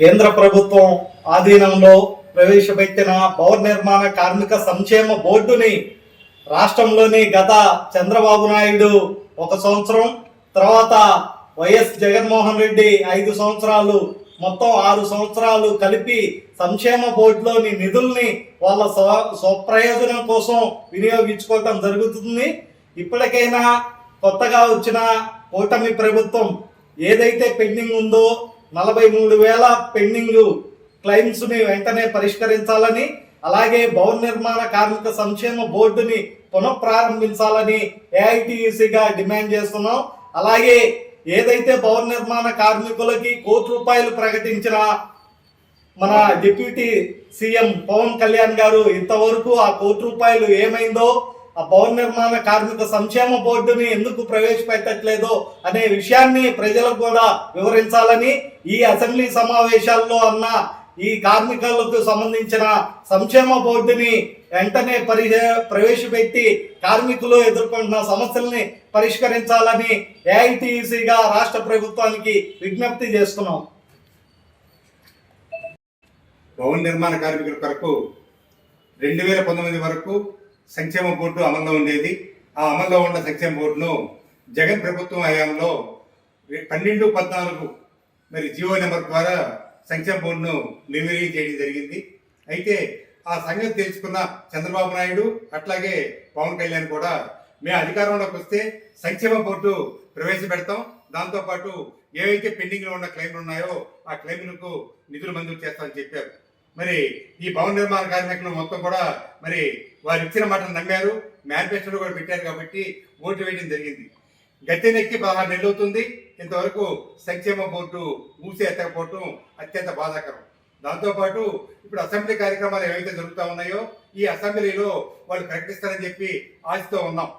కేంద్ర ప్రభుత్వం ఆధీనంలో ప్రవేశపెట్టిన భవన నిర్మాణ కార్మిక సంక్షేమ బోర్డుని రాష్ట్రంలోని గత చంద్రబాబు నాయుడు ఒక సంవత్సరం తర్వాత వైఎస్ జగన్మోహన్ రెడ్డి ఐదు సంవత్సరాలు మొత్తం ఆరు సంవత్సరాలు కలిపి సంక్షేమ బోర్డులోని నిధుల్ని వాళ్ళ స్వ స్వప్రయోజనం కోసం వినియోగించుకోవటం జరుగుతుంది. ఇప్పటికైనా కొత్తగా వచ్చిన కూటమి ప్రభుత్వం ఏదైతే పెండింగ్ ఉందో నలభై మూడు వేల పెండింగ్ క్లెయిమ్స్ని వెంటనే పరిష్కరించాలని అలాగే భవన నిర్మాణ కార్మిక సంక్షేమ బోర్డుని పునఃప్రారంభించాలని ఏఐటియుసిగా డిమాండ్ చేస్తున్నాం. అలాగే ఏదైతే భవన నిర్మాణ కార్మికులకి కోటి రూపాయలు ప్రకటించిన మన డిప్యూటీ సీఎం పవన్ కళ్యాణ్ గారు ఇంతవరకు ఆ కోటి రూపాయలు ఏమైందో ఆ భవన నిర్మాణ కార్మిక సంక్షేమ బోర్డుని ఎందుకు ప్రవేశపెట్టట్లేదో అనే విషయాన్ని ప్రజలకు కూడా వివరించాలని ఈ అసెంబ్లీ సమావేశాల్లో అన్న ఈ కార్మికులకు సంబంధించిన సంక్షేమ బోర్డుని వెంటనే పరి ప్రవేశపెట్టి కార్మికులు ఎదుర్కొంటున్న సమస్యల్ని పరిష్కరించాలని ఏఐటిసిగా రాష్ట్ర ప్రభుత్వానికి విజ్ఞప్తి చేస్తున్నాం. భవన నిర్మాణ కార్మికుల కొరకు రెండు వేల పంతొమ్మిది వరకు సంక్షేమ బోర్డు అమల్లో ఉండేది. ఆ అమల్లో ఉన్న సంక్షేమ బోర్డును జగన్ ప్రభుత్వం హయాంలో పన్నెండు పద్నాలుగు మరి జియో నెంబర్ ద్వారా సంక్షేమ బోర్డును నిర్వీర్యం చేయడం జరిగింది. అయితే ఆ సంగతి తెలుసుకున్న చంద్రబాబు నాయుడు అట్లాగే పవన్ కళ్యాణ్ కూడా మేము అధికారంలోకి వస్తే సంక్షేమ బోర్డు ప్రవేశపెడతాం. దాంతోపాటు ఏవైతే పెండింగ్లో ఉన్న క్లెయిమ్లు ఉన్నాయో ఆ క్లెయిమ్లకు నిధులు మంజూరు చేస్తామని చెప్పారు. మరి ఈ భవన నిర్మాణ కార్మికులు మొత్తం కూడా మరి వారు ఇచ్చిన మాటను నమ్మారు. మేనిఫెస్టోలో కూడా పెట్టారు కాబట్టి ఓటు వేయడం జరిగింది. గట్టెనెక్కి పదహారు నెలలు అవుతుంది ఇంతవరకు సంక్షేమ బోర్డు మూసి ఎత్తకపోవటం అత్యంత బాధాకరం. దాంతోపాటు ఇప్పుడు అసెంబ్లీ కార్యక్రమాలు ఏవైతే జరుగుతూ ఉన్నాయో ఈ అసెంబ్లీలో వాళ్ళు ప్రకటిస్తారని చెప్పి ఆశతో ఉన్నాం.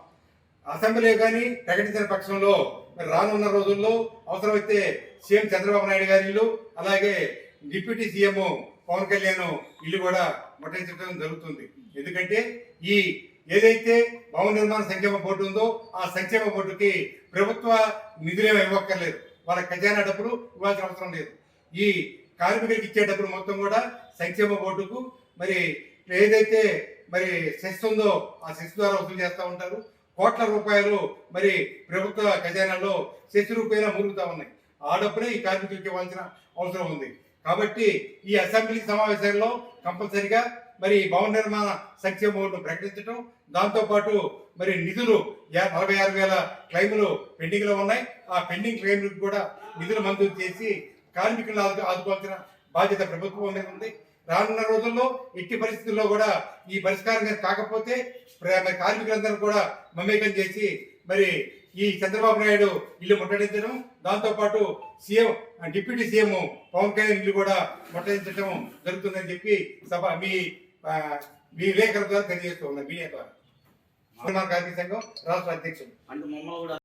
అసెంబ్లీ కానీ ప్రకటించిన పక్షంలో మరి రానున్న రోజుల్లో అవసరమైతే సీఎం చంద్రబాబు నాయుడు గారి ఇల్లు అలాగే డిప్యూటీ సీఎం పవన్ కళ్యాణ్ ఇల్లు కూడా ముట్టించడం జరుగుతుంది. ఎందుకంటే ఈ ఏదైతే భవన నిర్మాణ సంక్షేమ బోర్డు ఉందో ఆ సంక్షేమ బోర్డుకి ప్రభుత్వ నిధులేమీ ఇవ్వక్కర్లేదు. వాళ్ళ ఖజానా డబ్బులు ఇవ్వాల్సిన అవసరం లేదు. ఈ కార్మికులకు ఇచ్చే డబ్బులు మొత్తం కూడా సంక్షేమ బోర్డుకు మరి ఏదైతే మరి సెస్ ఉందో ఆ సెస్ ద్వారా వసూలు చేస్తూ ఉంటారు. కోట్ల రూపాయలు మరి ప్రభుత్వ ఖజానాలో సెస్ రూపాయలు మురుగుతూ ఉన్నాయి. ఆ డబ్బునే ఈ కార్మికులకు ఇవ్వాల్సిన అవసరం ఉంది. కాబట్టి ఈ అసెంబ్లీ సమావేశాల్లో కంపల్సరిగా మరి భవన నిర్మాణ సంక్షేమ బోర్డు ప్రకటించడం దాంతోపాటు మరి నిధులు నలభై ఆరు వేల క్లైములు పెండింగ్లో ఉన్నాయి. ఆ పెండింగ్ క్లైములకు కూడా నిధులు మంజూరు చేసి కార్మికులను ఆదు ఆదుకోవాల్సిన బాధ్యత ప్రభుత్వం మీద ఉంది. రానున్న రోజుల్లో ఎట్టి పరిస్థితుల్లో కూడా ఈ పరిష్కారం కాకపోతే కార్మికులందరూ కూడా మమేకం చేసి మరి ఈ చంద్రబాబు నాయుడు ఇల్లు ముట్టడించడం దాంతోపాటు CM deputy CM Pawan Kalyan ఇల్లు కూడా ముట్టడించడం జరుగుతుందని చెప్పి సభ మీ మీ విలేకరుల ద్వారా తెలియజేస్తూ ఉన్నా మీడియా ద్వారా సంఘం రాష్ట్ర అధ్యక్షుడు. అంటే మమ్మల్ని కూడా